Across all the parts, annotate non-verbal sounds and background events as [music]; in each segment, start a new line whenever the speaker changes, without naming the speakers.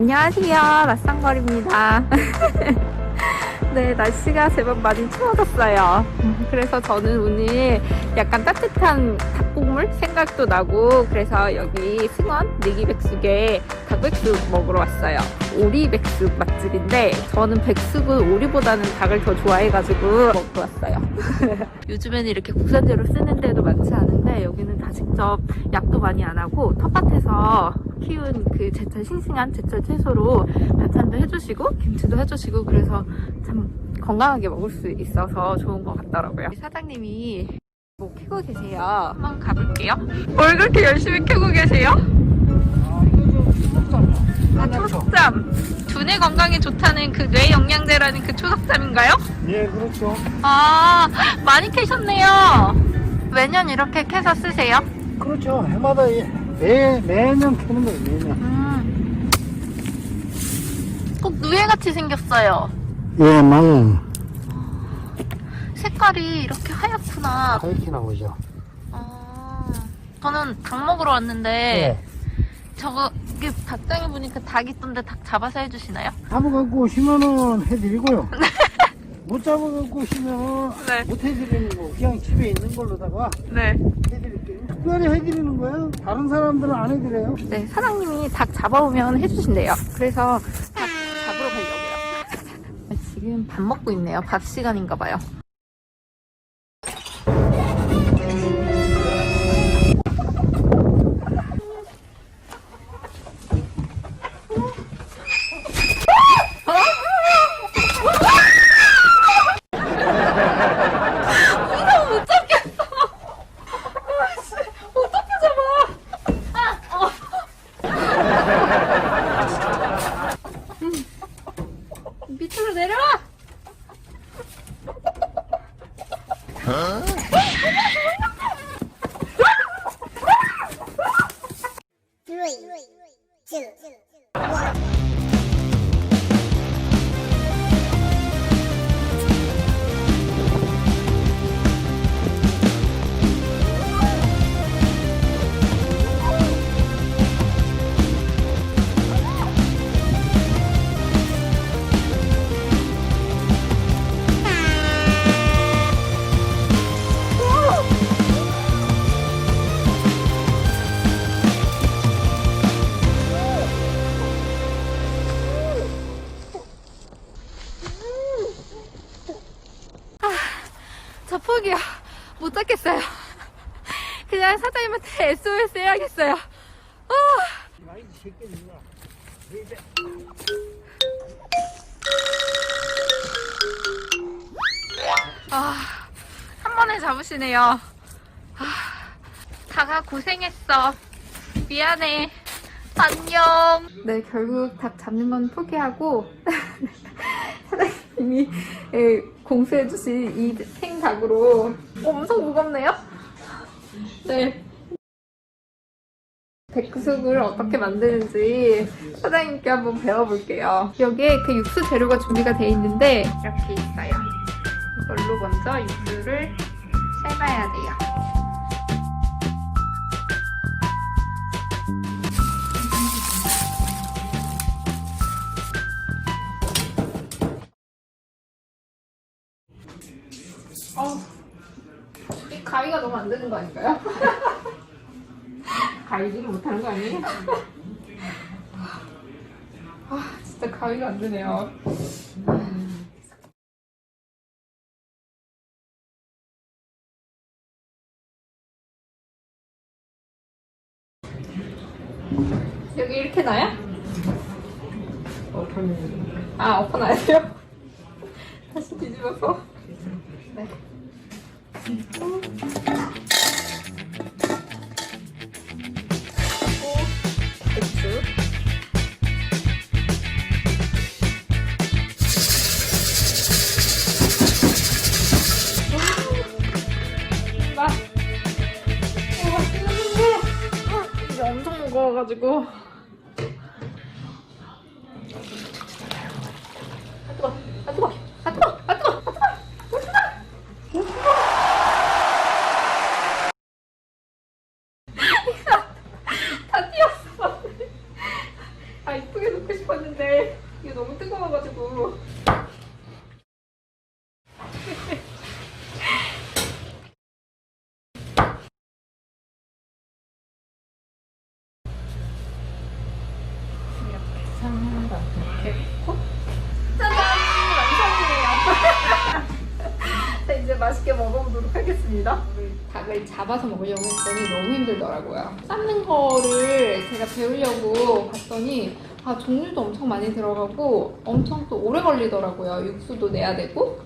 안녕하세요. 낯상거리입니다. [laughs] 네, 날씨가 제법 많이 추워졌어요. 음, 그래서 저는 오늘 약간 따뜻한 닭국물 생각도 나고, 그래서 여기 승원 내기백숙에 닭백숙 먹으러 왔어요. 오리 백숙 맛집인데, 저는 백숙은 오리보다는 닭을 더 좋아해가지고 먹으러 왔어요. [laughs] 요즘에는 이렇게 국산재료 쓰는 데도 많지 않은데, 여기는 다 직접 약도 많이 안 하고, 텃밭에서 키운 그 제철 싱싱한 제철 채소로 반찬도 해주시고 김치도 해주시고 그래서 참 건강하게 먹을 수 있어서 좋은 것 같더라고요. 사장님이 뭐 캐고 계세요. 한번 가볼게요. 뭘 그렇게 열심히 캐고 계세요? 아, 초석잠. 두뇌 건강에 좋다는 그 뇌 영양제라는 그 초석잠인가요?
예, 그렇죠.
아, 많이 캐셨네요. 매년 이렇게 캐서 쓰세요?
그렇죠. 해마다 이- 매, 매년 캐는 거예요, 매년.
음. 꼭 누에같이 생겼어요.
예, 맞아요.
색깔이 이렇게 하얗구나.
하이키 나오죠.
아, 저는 닭 먹으러 왔는데
예.
저거 이게 닭장에 보니까 닭 있던데 닭 잡아서 해주시나요?
잡아갖고 오시면은 해드리고요. [laughs] 못 잡아갖고 오시면은
네.
못 해드리는 거, 그냥 집에 있는 걸로다가
네.
해드릴게요. 특별히 해드리는 거예요. 다른 사람들은 안 해드려요.
네, 사장님이 닭 잡아오면 해주신대요. 그래서 닭 잡으러 가려고요. [laughs] 지금 밥 먹고 있네요. 밥 시간인가 봐요. 포기요. 못 잡겠어요. 그냥 사장님한테 SOS 해야겠어요.
새끼는구나.
아, 한 번에 잡으시네요. 아, 다가 고생했어. 미안해. 안녕. 네, 결국 닭 잡는 건 포기하고 [laughs] 사장님이 예, 공수해주신 이 생닭으로 엄청 무겁네요. 네. 백숙을 어떻게 만드는지 사장님께 한번 배워볼게요. 여기에 그 육수 재료가 준비가 돼 있는데 이렇게 있어요. 이걸로 먼저 육수를 삶아야 돼요. 어, 이 가위가 너무 안 되는 거 아닌가요? [laughs] 가위질을 못하는 거 아니에요? 아, 진짜 가위가 안 되네요. 여기 이렇게 놔요? 아, 엎어놔야 돼요? [laughs] 다시 뒤집어서. 네. 맛있는데. 이게 엄청 무거워가지고. 다 튀었어. [laughs] 아, 이쁘게 놓고. 싶었는데 이게 너무 뜨거워가지고 [laughs] 이렇게 상하다 이렇게 놓 이제 맛있게 먹어보도록 하겠습니다. 닭을 잡아서 먹으려고 했더니 너무 힘들더라고요. 삶는 거를 제가 배우려고 봤더니 아 종류도 엄청 많이 들어가고 엄청 또 오래 걸리더라고요. 육수도 내야 되고.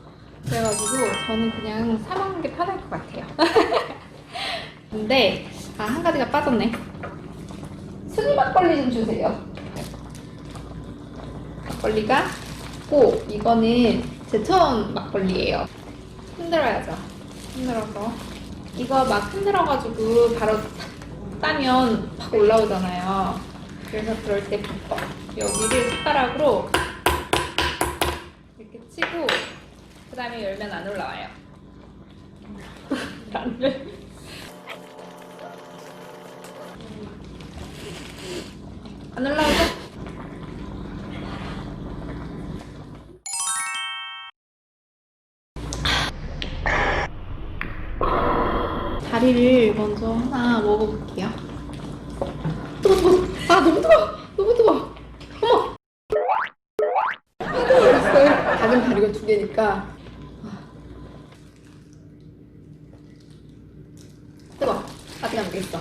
그래가지고 저는 그냥 사 먹는 게 편할 것 같아요. [laughs] 근데 아 한 가지가 빠졌네. 순이 막걸리 좀 주세요. 막걸리가 고 이거는 제천 막걸리예요 흔들어야죠. 흔들어서. 이거 막 흔들어가지고 바로 탁 따면 팍 올라오잖아요. 그래서 그럴 때 비법 여기를 숟가락으로 이렇게 치고 그 다음에 열면 안 올라와요. [laughs] 나는 안 올라오죠? 다리를 먼저 하나 먹어볼게요. 뜨거, [laughs] 뜨거. 아, 너무 뜨거. 너무 뜨거. 어머. 뜨거웠어요. 작은 다리가 두 개니까. 뜨거. 아직 안 되겠어.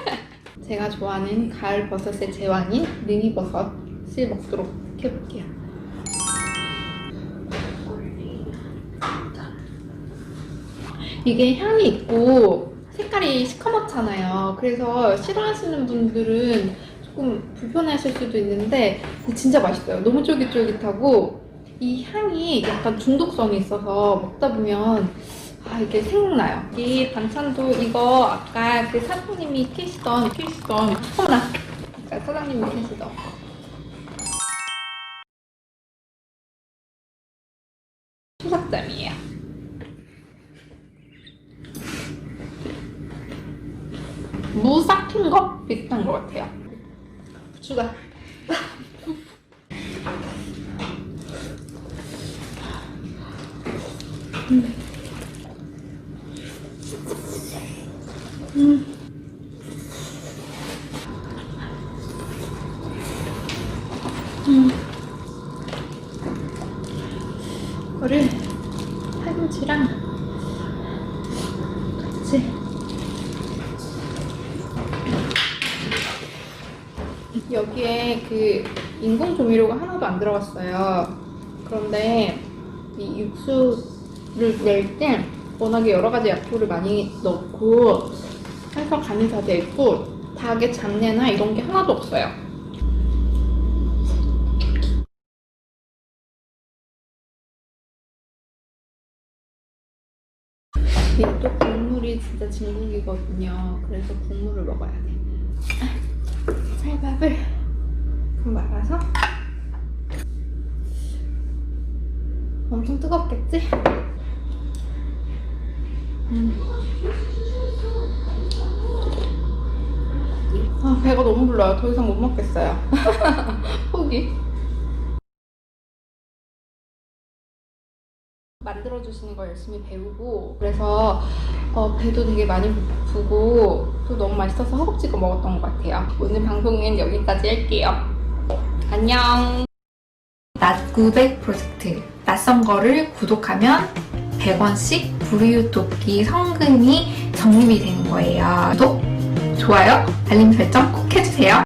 [laughs] 제가 좋아하는 가을 버섯의 제왕인 능이버섯을 먹도록 해볼게요. 이게 향이 있고 색깔이 시커멓잖아요. 그래서 싫어하시는 분들은 조금 불편하실 수도 있는데 진짜 맛있어요. 너무 쫄깃쫄깃하고 이 향이 약간 중독성이 있어서 먹다 보면 아 이게 생각나요. 이 반찬도 이거 아까 그 사장님이 캐시던 캐시던 어머나 아까 사장님이 캐시던 초삭잠이에요. 무 삭힌 거 비슷한 것 같아요. 부추가 이거를 팔꿈치랑 같이 여기에 그 인공 조미료가 하나도 안 들어갔어요. 그런데 이 육수를 낼 때 워낙에 여러 가지 약초를 많이 넣고 해서 간이 다 돼 있고 닭의 잡내나 이런 게 하나도 없어요. 이게 또 국물이 진짜 진국이거든요. 그래서 국물을 먹어야 돼. 쌀밥을 좀 말아서 엄청 뜨겁겠지? 음. 아, 배가 너무 불러요. 더 이상 못 먹겠어요. [laughs] 포기. 만들어주시는 거 열심히 배우고 그래서 어, 배도 되게 많이 고프고 또 너무 맛있어서 허겁지겁 먹었던 것 같아요. 오늘 방송은 여기까지 할게요. 안녕. 낮900 프로젝트 낯선 거를 구독하면 100원씩 무료 돕기 성금이 적립이 되는 거예요. 구독, 좋아요, 알림 설정 꼭 해주세요.